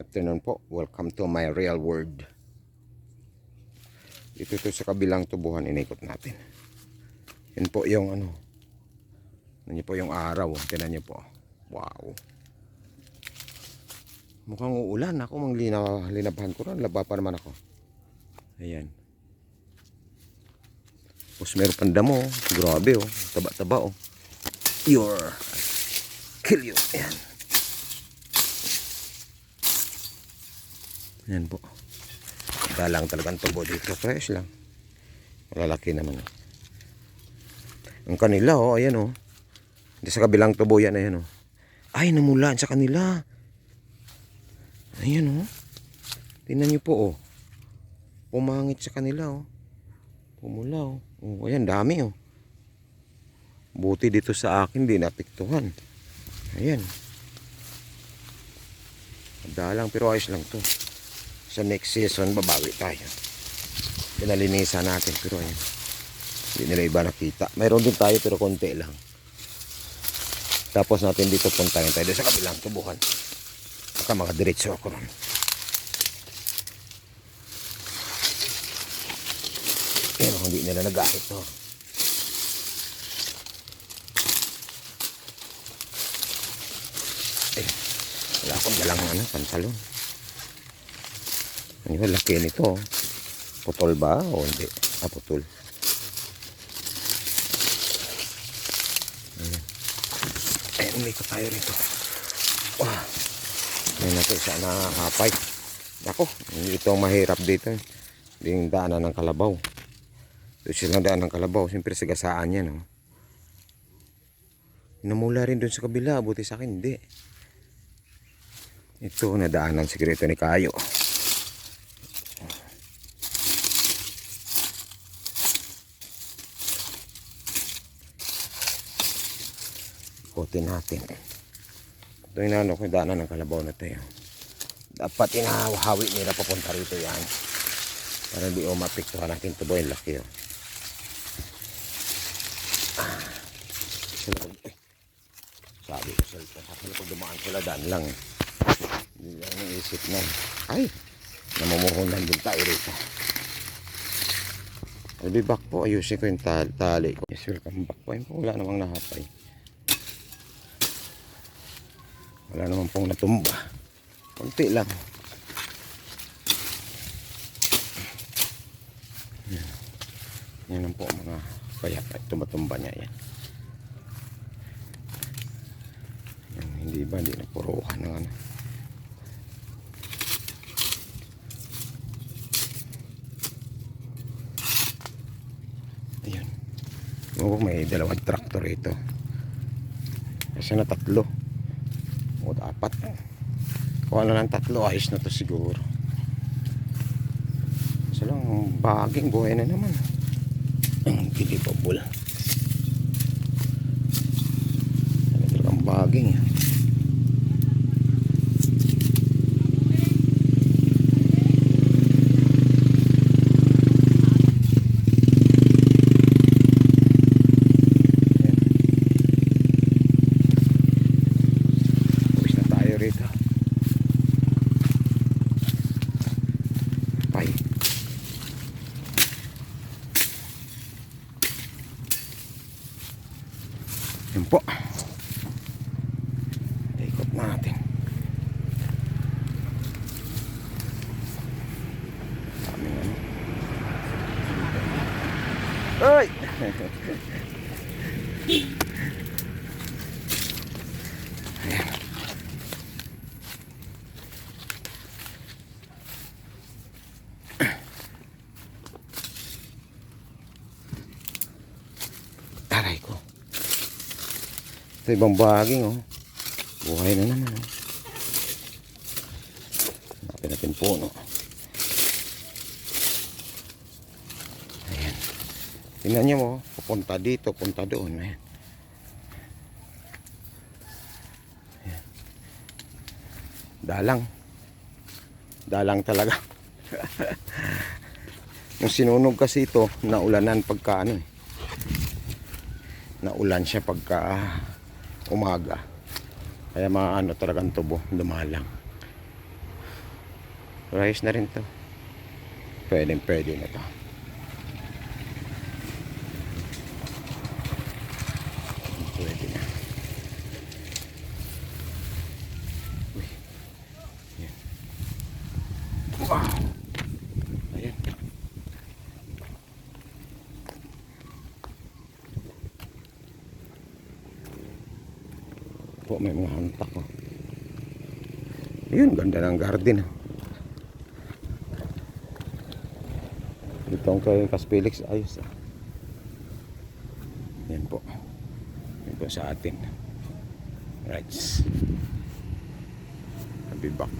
afternoon po. Welcome to my real world. Ito to sa kabilang tubuhan inikot natin. Yan po yung ano. Yan po yung araw. Tinan niyo po. Wow. Mukhang uulan. Ako mang lina, linabahan ko rin. Laba pa naman ako. Ayan. Tapos meron pang damo. Grabe oh. Taba-taba oh. Your kill you. Ayan. Ayan po. Dalang talagang tubo dito. Fresh lang. Malalaki naman. Ang kanila, oh, ayan, oh. Hindi sa kabilang tubo yan, ayan, oh. Ay, namulaan sa kanila. Ayan, oh. Tingnan niyo po, oh. Pumangit sa kanila, oh. Pumula, oh. Oh, ayan, dami, oh. Buti dito sa akin, di napiktuhan. Ayan. Dalang, pero ayos lang to sa next season babawi tayo. Pinalinisan natin pero ayun hindi nila iba nakita. Mayroon din tayo pero konti lang. Tapos natin dito puntahin tayo sa kabilang tubuhan. Baka mga diretso ako ron. Pero hindi nila nagahit to. Eh wala akong dalang ano pantalon ano laki nito. Putol ba o hindi? Ah, putol. Ayan. Ay, umikot tayo rito. Wah. Ayan natin siya nakahapay. Ako, ito mahirap dito. Hindi yung daanan ng kalabaw. Ito silang daan ng kalabaw. Siyempre sa gasaan yan. Oh. Namula rin doon sa kabila. Buti sa akin, hindi. Ito, nadaanan siguro ito ni Kayo. Ikutin natin. Ito yung ano ko, daanan ng kalabaw na tayo. Dapat inahawi nila papunta rito yan. Para hindi o mapiktuhan natin ito yung laki. Oh. Ah. Sabi ko sila, sabi ko dumaan sila daan lang. Hindi lang ang isip na. Ay, namumuhunan din tayo rito. I'll be back po. Ayusin ko yung tali, ko. Yes, welcome back po, Wala namang nahapay. Wala naman pong natumba. Kunti lang. Yan. Yan lang po mga payat at tumatumba niya yan. yan. Hindi ba? Hindi na puruhan ng ano. Ayan. Oo, may dalawang traktor ito. Kasi na tatlo. O dapat. Kung ano ng tatlo, ayos na to siguro. Kasi lang, baging, buhay na naman. Ang kilipabul. Ano talagang baging. Uwis na tayo rito. Bye. Yan po. Ikot natin. Ano. Ay! Aray ko. Ito ibang baging oh. Buhay na naman oh. Hanapin natin puno. Ayan. Tingnan niyo mo. oh. Pupunta dito, punta doon. Ayan. Dalang. Dalang talaga. Nung sinunog kasi ito, naulanan pagka ano eh naulan siya pagka umaga. Kaya maano talagang tubo dumalang. Rice na rin to. Pwedeng pwede na to. po may mga hantak oh. yun ganda ng garden oh. dito ang kay Kaspelix ayos ah. yan po yan po sa atin right I'll be back